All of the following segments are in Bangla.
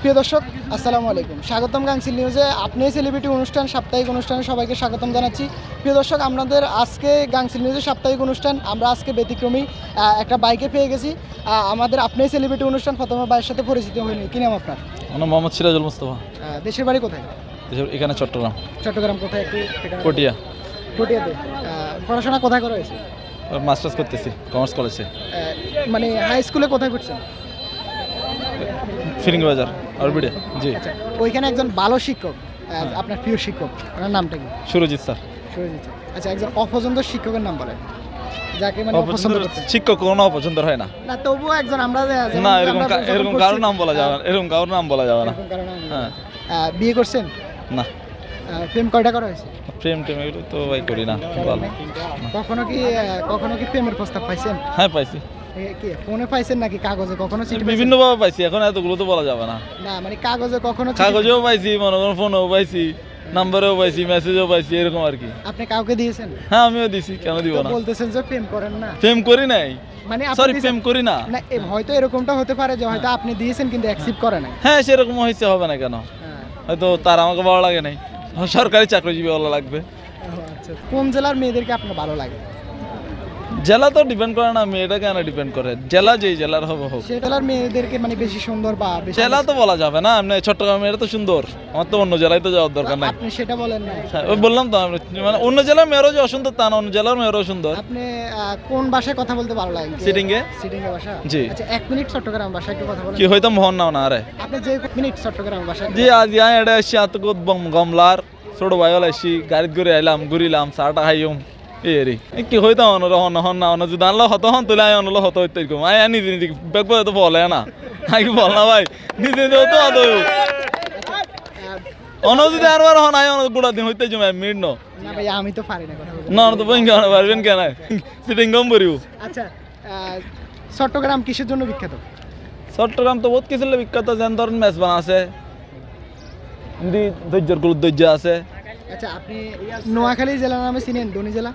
প্রিয় দর্শক আসসালামু আলাইকুম। স্বাগতম গাংসিল নিউজে। আপনি সেলিব্রিটি অনুষ্ঠান সাপ্তাহিক অনুষ্ঠানে সবাইকে স্বাগতম জানাচ্ছি। প্রিয় দর্শক আমাদের আজকে গাংসিল নিউজের সাপ্তাহিক অনুষ্ঠান। আমরা আজকে ব্যতিক্রমী একটা বাইকে পেয়ে গেছি। আমাদের আপনি সেলিব্রিটি অনুষ্ঠান প্রথমে বাইয়ের সাথে পরিচিত হয়নি কি নাম আপনার? আমার মোহাম্মদ সিরাজুল মুস্তফা। দেশের বাড়ি কোথায়? দেশের- এখানে চট্টগ্রাম। চট্টগ্রাম কোথায়? পটিয়া। পটিয়াতে। পড়াশোনা কোথায় করা হয়েছে? মাস্টার্স করতেছি কমার্স কলেজে। মানে হাই স্কুলে কোথায় পড়ছেন? ফিরিঙ্গি বাজার অরবিডে জি। আচ্ছা ওইখানে একজন ভালো শিক্ষক আপনার প্রিয় শিক্ষক ওনার নামটা কি? সুরজিৎ স্যার। সুরজিৎ আচ্ছা একজন অপছন্দ শিক্ষকের নাম বলেন। যাকে মানে অপছন্দ শিক্ষক কোনো অপছন্দ হয় না। না তবুও একজন আমরা না এরকম এরকম করছি, কারোর নাম বলা যাবে না এরকম কারোর নাম বলা যাবে না। এরকম হ্যাঁ বিয়ে করছেন? না। প্রেম কয়টা করা হয়েছে? প্রেম টেম এগুলো তো ভাই করি না ভালো। কখনো কি কখনো কি প্রেমের প্রস্তাব পাইছেন? হ্যাঁ পাইছি। কি ফোনে পাইছেন নাকি কাগজে? কখনো চিঠি পাইছি এখন এতগুলো তো বলা যাবে না। না মানে কাগজে কখনো কাগজেও পাইছি মনে করেন ফোনেও পাইছি নাম্বারেও পাইছি মেসেজও পাইছি এরকম আর কি। আপনি কাউকে দিয়েছেন? হ্যাঁ আমিও দিছি কেন দিব না? বলতেছেন যে প্রেম করেন না। প্রেম করি নাই। মানে সরি প্রেম করি না। না হয়তো এরকমটা হতে পারে যে হয়তো আপনি দিয়েছেন কিন্তু অ্যাকসেপ্ট করে নাই। হ্যাঁ সেরকম হয়েছে হবে না কেন। হ্যাঁ। হয়তো তার আমাকে ভালো লাগে নাই। সরকারি চাকরিজীবী লাগবে। আচ্ছা কোন জেলার মেয়েদেরকে আপনার ভালো লাগে? জেলা তো ডিপেন্ড করে না মেয়েটা কেন ডিপেন্ড করে? জেলা যেই জেলার হবে হোক। জেলার মেয়েদেরকে মানে বেশি সুন্দর বা জেলা তো বলা যাবে না এমনি চট্টগ্রাম মেয়েরা তো সুন্দর। আমার তো অন্য জেলায় তো যাওয়ার দরকার নাই। আপনি সেটা বলেন না। হ্যাঁ, ওই বললাম তো মানে অন্য জেলার মেয়েরও যে অসুন্দর তা না অন্য জেলার মেয়েরও সুন্দর। আপনি কোন ভাষায় কথা বলতে ভালো লাগে? সিটিংয়ে? সিটিং এ ভাষা? জি। আচ্ছা এক মিনিট চট্টগ্রাম ভাষায় একটু কথা বলেন। কি হইতাম মোহন নাও না আরে। আপনি যে মিনিট চট্টগ্রাম ভাষায় জি আজ এডে আসছি আতক গমলার ছোট ভাইল আসছি গাড়িত ঘুরে আইলাম ঘুরিলাম চাটা খাইম এই এ কি হইতাম অনর হন হন না অন যদি আনলো হত হন তুলে আই অনলো হত হইতে কম আই নিজে নিজে বলে তো বলে না। আই কি বল না ভাই। নিজে নিজে তো আদো। অন যদি আর আর হন আই অন গুড়া দিন হইতে জমা মিট ন। না ভাই আমি তো পারি না না তো বইন কেন পারবেন কেন? সিটিং কম করিও আচ্ছা চট্টগ্রাম কিসের জন্য বিখ্যাত? চট্টগ্রাম তো বহুত কিছু বিখ্যাত যেন ধরেন মেজবান আছে ধৈর্যরগুলো ধৈর্য আছে। আচ্ছা আপনি নোয়াখালী জেলার নামে চিনেন? ধনী জেলা?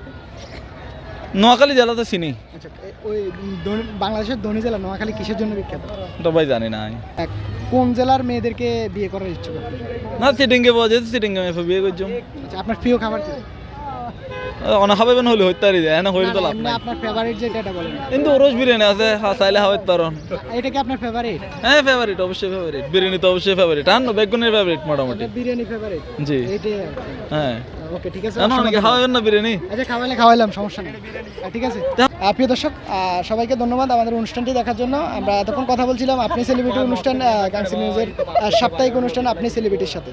নোয়াখালী জেলা তো চিনি। আচ্ছা ওই ধনী- বাংলাদেশের ধনী জেলা নোয়াখালী কিসের জন্য বিখ্যাত? তো ভাই জানি না এক, কোন জেলার মেয়েদেরকে বিয়ে করার ইচ্ছা? না সিটিংয়ে পাওয়া যেত সিটিংয়ে বিয়ে করছ। আচ্ছা আপনার প্রিয় খাবার কি? অনেক খাবেন হলে হইতে পারি যায় না হইলে তো লাভ নাই। আপনার ফেভারিট যেটা এটা বলেন কিন্তু রোজ বিরিয়ানি আছে চাইলে পারন এটা কি আপনার ফেভারিট হ্যাঁ ফেভারিট অবশ্যই ফেভারিট বিরিয়ানি তো অবশ্যই ফেভারিট আর বেগুনের ফেভারিট মোটামুটি। বিরিয়ানি ফেভারিট জি। হ্যাঁ। ওকে ঠিক আছে অনেকে খাওয়াবেন না বিরিয়ানি? আচ্ছা খাওয়াইলে খাওয়াইলাম সমস্যা নেই। ঠিক আছে। প্রিয় দর্শক সবাইকে ধন্যবাদ আমাদের অনুষ্ঠানটি দেখার জন্য। আমরা এতক্ষণ কথা বলছিলাম আপনি সেলিব্রিটি অনুষ্ঠান গাংসি নিউজের সাপ্তাহিক অনুষ্ঠান আপনি সেলিব্রিটির সাথে।